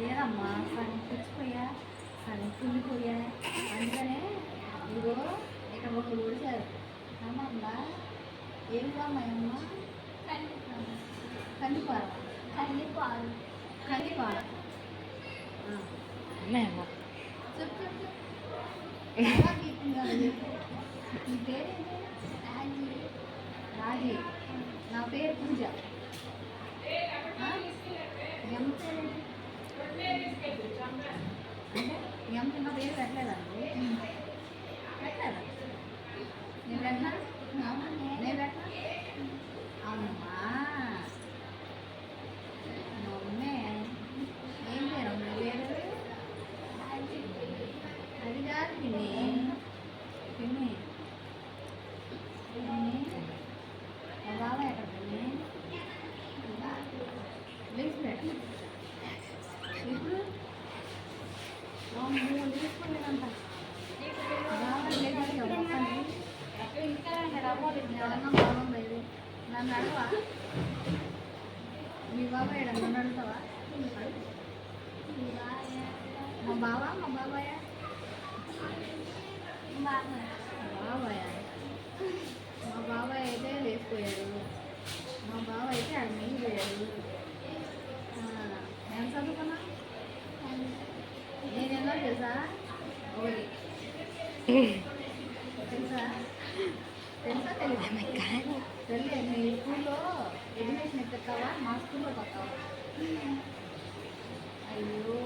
లేదమ్మా సగం పుచ్చిపోయా సగం కుళ్ళిపోయా అందుకనే ఇదిగో ఇక్కడ ఒకరు ఒడిచారు అమ్మమ్మ ఏం కామాయమ్మ కందిపాల. కందిపాలు. కందిపాల. ఆ, మేమో చెప్పు చెప్పు. బాగా గీతుంది కదా చెప్పు. నీ పేరేంటి? రాగి రాజీ. నా పేరు పూజ. అంటే ఏం నా పేరు పెట్టలేదండి. పెట్టలేదా? నేను పెట్టినా? నేను పెట్టనా? అవునమ్మా. మమ్మీ ఏం పేరు? పేరు? అది కాదు నన్ను అడవా మీ బాబాయ్ ఈడ నన్ను అడుగుతావా మా బావా మా బాబాయా బాబాయా తెలుసా తెలుసా తెలియదు తెలియదు మీ స్కూల్లో ఎడ్యుకేషన్ ఎక్కవా మా స్కూల్లో పక్కవా అయ్యో